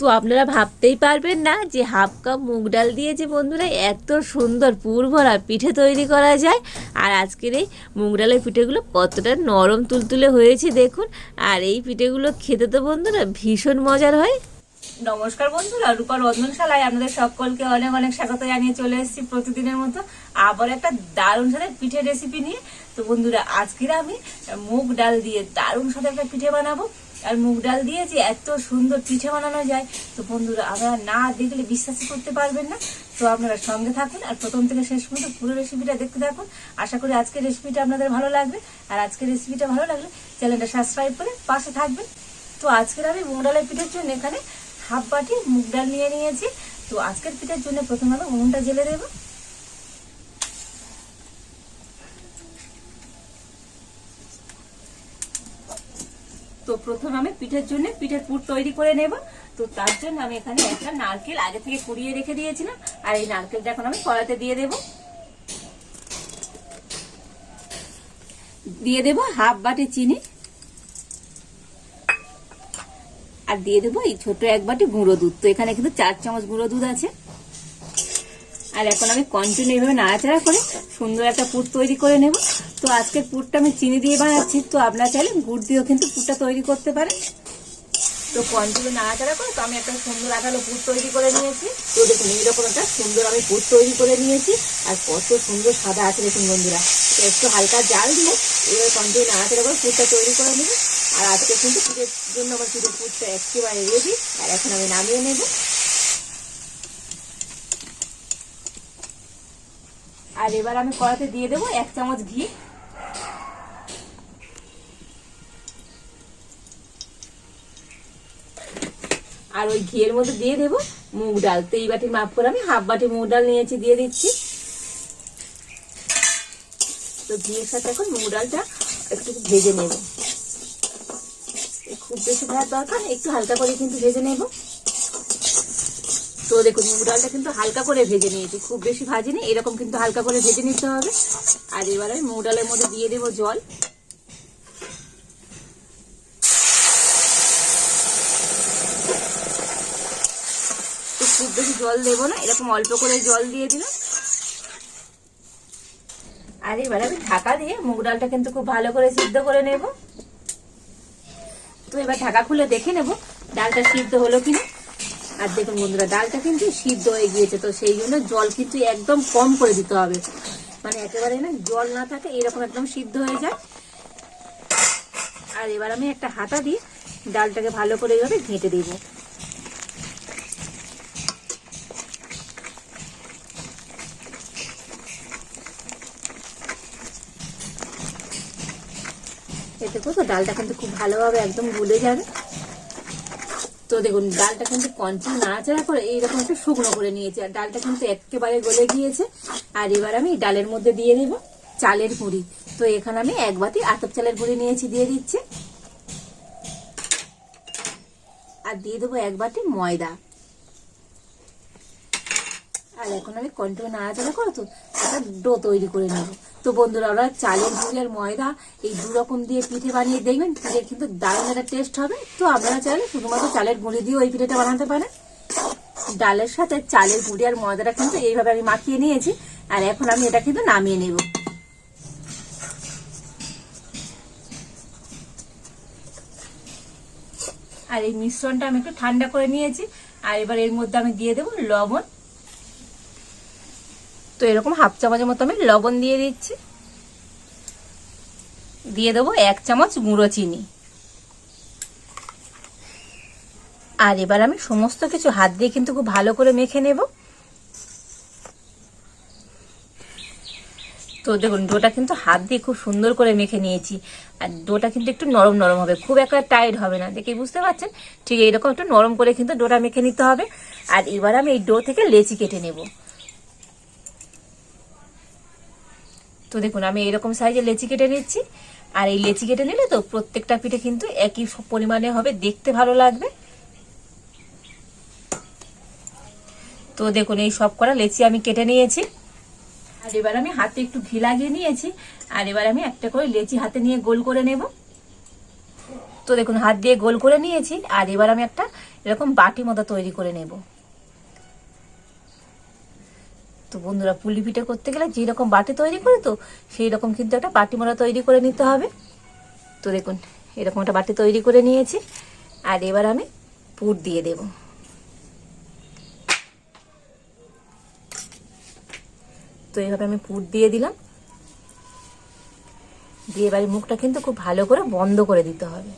তো আপনারা ভাবতেই পারবেন না যে হাফ কাপ মুগ ডাল দিয়ে যে বন্ধুরা এত সুন্দর পুর ভরা পিঠে তৈরি করা যায়। আর আজকের এই মুগ ডালের পিঠেগুলো কতটা নরম তুলতুলে হয়েছে দেখুন। আর এই পিঠেগুলো খেতে তো বন্ধুরা ভীষণ মজার হয়। নমস্কার বন্ধুরা রূপার রন্ধনশালায় আপনাদের সকলকে অনেক অনেক স্বাগত জানিয়ে চলে এসেছি প্রতিদিনের মতো আবার একটা দারুণ সাথে পিঠে রেসিপি নিয়ে। তো বন্ধুরা, আজকের আমি মুগ ডাল দিয়ে দারুণ সাথে একটা পিঠে বানাবো। আর মুগ ডাল দিয়ে যে এত সুন্দর পিঠে বানানো যায়, তো বন্ধুরা আপনারা না দেখলে বিশ্বাসই করতে পারবেন না। তো আপনারা সঙ্গে থাকুন আর প্রথম থেকে শেষ পর্যন্ত পুরো রেসিপিটা দেখতে থাকুন। আশা করি আজকের রেসিপিটা আপনাদের ভালো লাগবে। আর আজকের রেসিপিটা ভালো লাগলে চ্যানেলটা সাবস্ক্রাইব করে পাশে থাকবেন। তো আজকের আমি মুগ ডালের পিঠের জন্য এখানে হাফ বাটি মুগ ডাল নিয়ে নিয়েছি। তো আজকের পিঠের জন্য প্রথমে আমি উনুনটা জেলে দেবো। প্রথমে আমি পিঠের জন্য পিঠের পুর তৈরি করে নেব। তো তার জন্য আমি এখানে একটা নারকেল আগে থেকে কুড়িয়ে রেখে দিয়েছিলাম। আর এই নারকেলটা এখন আমি কড়াতে দিয়ে দেব। দিয়ে দেব হাফ বাটি চিনি। আর দিয়ে দেবো এই ছোট এক বাটি গুঁড়ো দুধ। তো এখানে কিন্তু চার চামচ গুঁড়ো দুধ আছে। আর এখন আমি কন্টিনিউ এইভাবে নাড়াচাড়া করে সুন্দর একটা পুর তৈরি করে নেব। তো আজকের পুরটা আমি চিনি দিয়ে বানাচ্ছি, তো আপনারা চাইলে গুড় দিয়েও কিন্তু পুরটা তৈরি করতে পারেন। তো কন্টিনিউ নাড়াচাড়া করে তো আমি একটা সুন্দর আঠালো পুর তৈরি করে নিয়েছি। তো দেখুন, এইরকম একটা সুন্দর আমি পুর তৈরি করে নিয়েছি, আর কত সুন্দর সাদা আছে দেখুন বন্ধুরা। তো একটু হালকা জাল দিয়ে এবার কন্টিনিউ নাড়াচাড়া করে পুরটা তৈরি করে নেব। আর আজকে কিন্তু পুরের জন্য আমার পুরের পুরটা একেবারে রেডি আর এখন আমি নামিয়ে নেব। আর এবার আমি কড়াতে দিয়ে দেবো এক চামচ ঘি। আর ওই ঘিয়ের মধ্যে দিয়ে দেবো মুগ ডাল। তো এই বাটির মাপ করে আমি হাফ বাটি মুগ ডাল নিয়েছি, দিয়ে দিচ্ছি। তো ঘিয়ের সাথে এখন মুগ ডালটা একটু ভেজে নেব। খুব বেশি ভাজার দরকার একটু হালকা করে কিন্তু ভেজে নেব। তো দেখুন মুগ ডালটা কিন্তু হালকা করে ভেজে নিয়েছি। খুব বেশি ভাজিনি, এরকম কিন্তু হালকা করে ভেজে নিতে হবে। আর এবার আমি মুগ ডালের মধ্যে দিয়ে দেবো জল। খুব বেশি জল দেবো না, এরকম অল্প করে জল দিয়ে দিলাম। আর এবার আমি ঢাকা দিয়ে মুগ ডালটা কিন্তু খুব ভালো করে সিদ্ধ করে নেব। তো এবার ঢাকা খুলে দেখে নেব, ডালটা সিদ্ধ হলো কিনা। আর দেখুন বন্ধুরা, ডালটা কিন্তু সিদ্ধ হয়ে গিয়েছে, তো সেই জন্য জল কিন্তু একদম কম করে দিতে হবে। মানে একেবারে না, জল না থাকে, এরকম একদম সিদ্ধ হয়ে যায়। আর এবার আমি একটা হাতা দিয়ে ডালটাকে ভালো করে এইভাবে ঘেঁটে দিব। এতে তো ডালটা কিন্তু খুব ভালোভাবে একদম গুলে যাবে। তো দেখুন, ডালটা কিন্তু কন্টিনিউ নাড়াচাড়া করে এইরকম একটা শুকনো করে নিয়েছি। আর ডালটা কিন্তু একেবারে গলে গিয়েছে। আর এবার আমি ডালের মধ্যে দিয়ে দেবো চালের গুঁড়ি। তো এখানে আমি এক বাটি আতপ চালের গুঁড়ি নিয়েছি, দিয়ে দিচ্ছি। আর দিয়ে দেবো এক বাটি ময়দা। আর এখন আমি কন্টিনিউ নাড়াচাড়া করো তো একটা ডো তৈরি করে নেব। তো বন্ধুরা ওরা চালের গুঁড়ি আর ময়দা এই দু রকম দিয়ে পিঠে বানিয়ে দেখবেন। পিঠে কিন্তু দারুণ একটা টেস্ট হবে। তো আপনারা চাইলে শুধুমাত্র চালের গুঁড়ি দিয়েও ওই পিঠেটা বানাতে পারেন। ডালের সাথে চালের গুঁড়ি আর ময়দাটা কিন্তু এইভাবে আমি মাখিয়ে নিয়েছি। আর এখন আমি এটা কিন্তু নামিয়ে নেব। আর এই মিশ্রণটা আমি একটু ঠান্ডা করে নিয়েছি। আর এবার এর মধ্যে আমি দিয়ে দেবো লবণ। তো এরকম হাফ চামচের মতো আমি লবণ দিয়ে দিচ্ছি। দিয়ে দেবো এক চামচ গুঁড়ো চিনি। আর এবার আমি সমস্ত কিছু হাত দিয়ে কিন্তু খুব ভালো করে মেখে নেব। তো দেখুন, ডোটা কিন্তু হাত দিয়ে খুব সুন্দর করে মেখে নিয়েছি। আর ডোটা কিন্তু একটু নরম নরম হবে, খুব একটা টাইট হবে না। দেখে বুঝতে পারছেন? ঠিক এইরকম একটু নরম করে কিন্তু ডোটা মেখে নিতে হবে। আর এবার আমি এই ডো থেকে লেচি কেটে নেব। তো দেখুন, আমি এরকম সাইজে লেচি কেটে নিচ্ছি। আর এই লেচি কেটে নিলে তো প্রত্যেকটা পিঠে কিন্তু একই পরিমাণে হবে, দেখতে ভালো লাগবে। তো দেখুন, এই সব করা লেচি আমি কেটে নিয়েছি। আর এবার আমি হাতে একটু ঘি লাগিয়ে নিয়েছি। আর এবার আমি একটা করে লেচি হাতে নিয়ে গোল করে নেব। তো দেখুন, হাত দিয়ে গোল করে নিয়েছি। আর এবার আমি একটা এরকম বাটি মতো তৈরি করে নেব। তো বন্ধুরা, পুলি পিঠে করতে গেলে যেরকম বাটি তৈরি করে তো, সেই রকম কিন্তু একটা বাটি মোড়া তৈরি করে নিতে হবে। তো দেখুন, এরকম একটা বাটি তৈরি করে নিয়েছি। আর এবার আমি পুর দিয়ে দেব। তো এইভাবে আমি পুর দিয়ে দিলাম। দিয়ে এবারে মুখটা কিন্তু খুব ভালো করে বন্ধ করে দিতে হবে।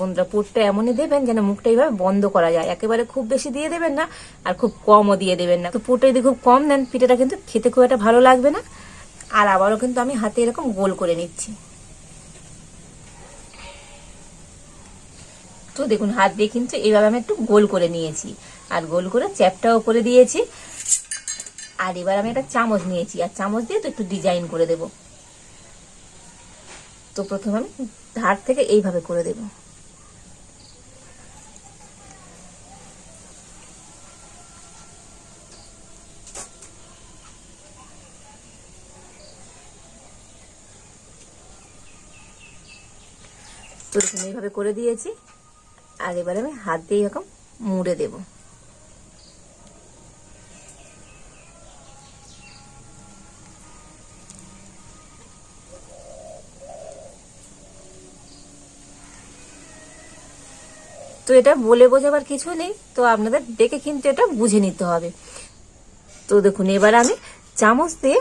বন্ধুরা, পুরটা এমনই দেবেন যেন মুখটা এইভাবে বন্ধ করা যায়। একেবারে খুব বেশি দিয়ে দেবেন না, আর খুব কমও দিয়ে দেবেন না। তো পুরটা যদি খুব কম দেন, পিঠাটা কিন্তু খেতে খুব একটা ভালো লাগবে না। আর আবারও কিন্তু আমি হাতে এরকম গোল করে নিচ্ছি। তো দেখুন, হাত দিয়ে কিন্তু এইভাবে আমি একটু গোল করে নিয়েছি। আর গোল করে চ্যাপটাও করে দিয়েছি। আর এবার আমি একটা চামচ নিয়েছি। আর চামচ দিয়ে তো একটু ডিজাইন করে দেব। তো প্রথমে আমি ধার থেকে এইভাবে করে দেব। তো এইভাবে করে দিয়েছি। আর এবারে আমি হাত দিয়ে এরকম মুড়ে দেব। তো এটা বলে বোঝাবার কিছু নেই, তো আপনাদের দেখে কিন্তু এটা বুঝে নিতে হবে। তো দেখুন, এবার আমি চামচ দিয়ে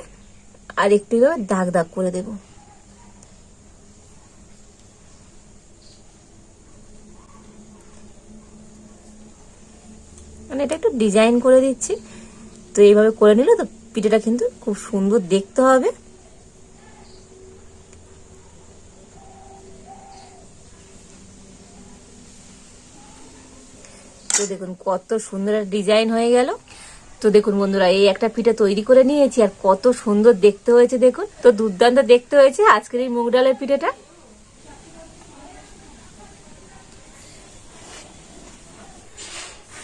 আর একটু দাগ দাগ করে দেবো। এটা একটু ডিজাইন করে দিচ্ছি। তো এইভাবে করে নিলে তো পিঠেটা কিন্তু খুব সুন্দর দেখতে হবে। তো দেখুন কত সুন্দর ডিজাইন হয়ে গেল। তো দেখুন বন্ধুরা, এই একটা পিঠা তৈরি করে নিয়েছি আর কত সুন্দর দেখতে হয়েছে দেখুন। তো দুর্দান্ত দেখতে হয়েছে আজকের এই মুগ ডালের পিঠেটা।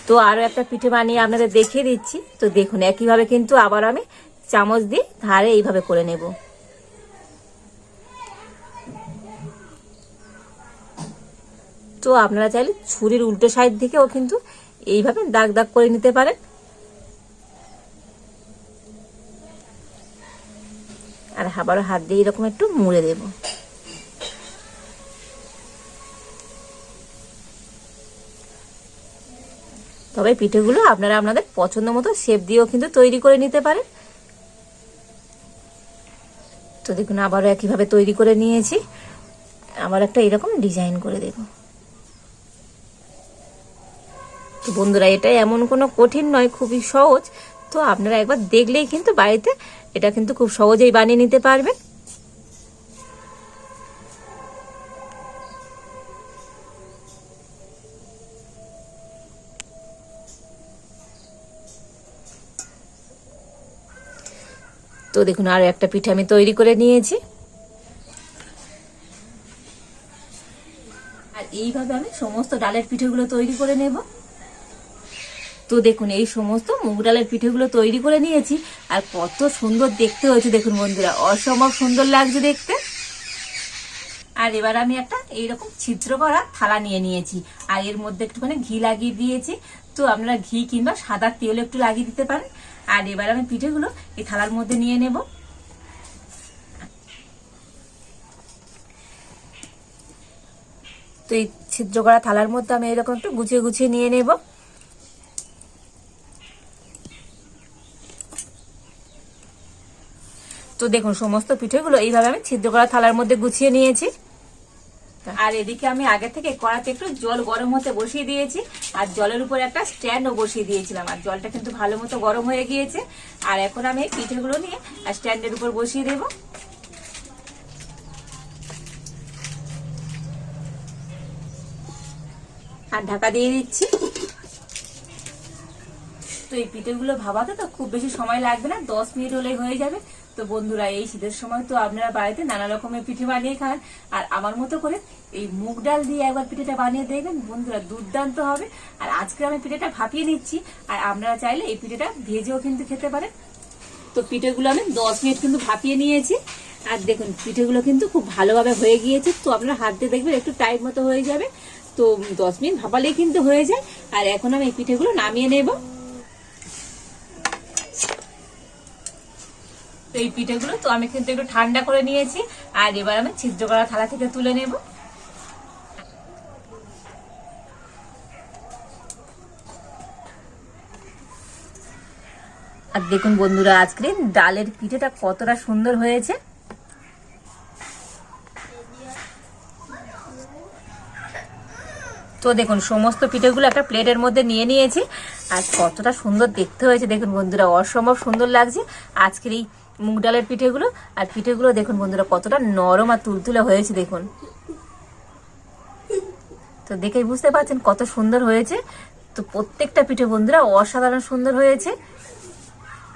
তো আরও একটা পিঠে বানিয়ে আপনাদের দেখিয়ে দিচ্ছি। তো দেখুন, একইভাবে কিন্তু আবার আমি চামচ দিয়ে ধারে এইভাবে করে নেব। তো আপনারা চাইলে ছুরির উল্টো সাইড থেকেও কিন্তু এইভাবে দাগ দাগ করে নিতে পারেন। আর আবারও হাত দিয়ে এরকম একটু মুড়ে দেবো। তবে পিঠেগুলো আপনারা আপনাদের পছন্দ মতো শেপ দিয়েও কিন্তু তৈরি করে নিতে পারেন। তো দেখুন, আবারও একইভাবে তৈরি করে নিয়েছি। আবার একটা এরকম ডিজাইন করে দেব। তো বন্ধুরা, এটা এমন কোনো কঠিন নয়, খুবই সহজ। তো আপনারা একবার দেখলেই কিন্তু বাড়িতে এটা কিন্তু খুব সহজেই বানিয়ে নিতে পারবেন। তো দেখুন, আরও একটা পিঠে আমি তৈরি করে নিয়েছি। আর এইভাবে আমি সমস্ত ডালের পিঠেগুলো তৈরি করে নেব। তো দেখুন, এই সমস্ত মুগ ডালের পিঠেগুলো তৈরি করে নিয়েছি। আর কত সুন্দর দেখতে হয়েছে, দেখুন বন্ধুরা, অসম্ভব সুন্দর লাগছে দেখতে। আর এবার আমি একটা এইরকম ছিদ্র করা থালা নিয়ে নিয়েছি। আর এর মধ্যে একটুখানি ঘি লাগিয়ে দিয়েছি। তো আপনারা ঘি কিংবা সাদা তেল একটু লাগিয়ে দিতে পারেন। আর এবার আমি পিঠেগুলো এই থালার মধ্যে নিয়ে নেব। তো এই ছিদ্র করা থালার মধ্যে আমি এরকম একটু গুছিয়ে গুছিয়ে নিয়ে নেব। তো দেখুন, সমস্ত পিঠেগুলো এইভাবে আমি ছিদ্র করা থালার মধ্যে গুছিয়ে নিয়েছি। আর এদিকে আমি আগে থেকে কড়াতে একটু জল গরম হতে বসিয়ে দিয়েছি, আর জলের উপর একটা স্ট্যান্ডও বসিয়ে দিয়েছিলাম, আর জলটা কিন্তু ভালো মতো গরম হয়ে গিয়েছে। আর এখন আমি পিঠেগুলো নিয়ে স্ট্যান্ডের উপর বসিয়ে দেব। আর ঢাকা দিয়ে দিচ্ছি। তো এই পিঠেগুলো ভাবাতে তো খুব বেশি সময় লাগবে না, দশ মিনিট হলেই হয়ে যাবে। তো বন্ধুরা, এই শীতের সময় তো আপনারা বাড়িতে নানা রকমের পিঠে বানিয়ে খান। আর আমার মতো করে এই মুগ ডাল দিয়ে একবার পিঠেটা বানিয়ে দেখবেন, বন্ধুরা দুর্দান্ত হবে। আর আজকে আমি পিঠেটা ভাপিয়ে নিচ্ছি, আর আপনারা চাইলে এই পিঠেটা ভেজেও কিন্তু খেতে পারেন। তো পিঠেগুলো আমি দশ মিনিট কিন্তু ভাপিয়ে নিয়েছি। আর দেখুন, পিঠেগুলো কিন্তু খুব ভালোভাবে হয়ে গিয়েছে। তো আপনারা হাত দিয়ে দেখবেন, একটু টাইট মতো হয়ে যাবে। তো দশ মিনিট ভাপালেই কিন্তু হয়ে যায়। আর এখন আমি এই পিঠেগুলো নামিয়ে নেব। এই পিঠেগুলো, তো আমি কিন্তু একটু ঠান্ডা করে নিয়েছি। আর এবার আমি ছিদ্র করা থালা থেকে তুলে নেব। আর দেখুন বন্ধুরা, আজকে ডালের পিঠেটা কতটা সুন্দর হয়েছে। তো দেখুন, সমস্ত পিঠেগুলো একটা প্লেটের মধ্যে নিয়ে নিয়েছি। আর কতটা সুন্দর দেখতে হয়েছে। দেখুন বন্ধুরা, অসম্ভব সুন্দর লাগছে। আজকের এই মুগ ডালের পিঠেগুলো, আর পিঠেগুলো দেখুন বন্ধুরা কতটা নরম আর তুলতুলে হয়েছে, দেখুন। তো দেখেই বুঝতে পারছেন কত সুন্দর হয়েছে। তো প্রত্যেকটা পিঠে বন্ধুরা অসাধারণ সুন্দর হয়েছে।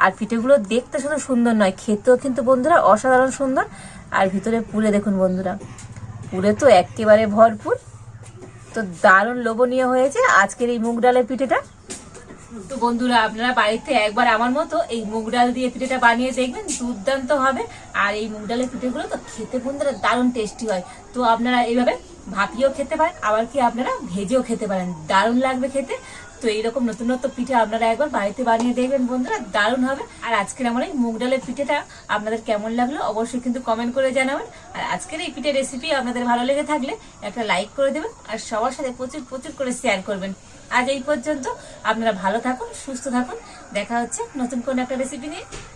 আর পিঠেগুলো দেখতে শুধু সুন্দর নয়, খেতেও কিন্তু বন্ধুরা অসাধারণ সুন্দর। আর ভিতরে পুরে দেখুন বন্ধুরা, পুরে তো একেবারে ভরপুর। তো দারুণ লোভনীয় হয়েছে আজকের এই মুগ ডালের পিঠেটা। তো বন্ধুরা, আপনারা বাড়িতে একবার আমার মতো এই মুগ ডাল দিয়ে পিঠেটা বানিয়ে দেখবেন, দুর্দান্ত হবে। আর এই মুগ ডালের পিঠেগুলো তো খেতে বন্ধুরা দারুণ টেস্টি হয়। তো আপনারা এইভাবে ভাপিয়েও খেতে পারেন, আবার কি আপনারা ভেজেও খেতে পারেন। দারুণ লাগবে খেতে। তো এইরকম নতুন নতুন পিঠে আপনারা একবার বাড়িতে বানিয়ে দেখবেন বন্ধুরা, দারুণ হবে। আর আজকের আমার এই মুগ ডালের পিঠেটা আপনাদের কেমন লাগল অবশ্যই কিন্তু কমেন্ট করে জানাবেন। আর আজকের এই পিঠের রেসিপি আপনাদের ভালো লেগে থাকলে একটা লাইক করে দেবেন আর সবার সাথে প্রচুর প্রচুর করে শেয়ার করবেন। আজ এই পর্যন্ত আপনারা ভালো থাকুন, সুস্থ থাকুন। দেখা হচ্ছে নতুন কোন একটা রেসিপি নিয়ে।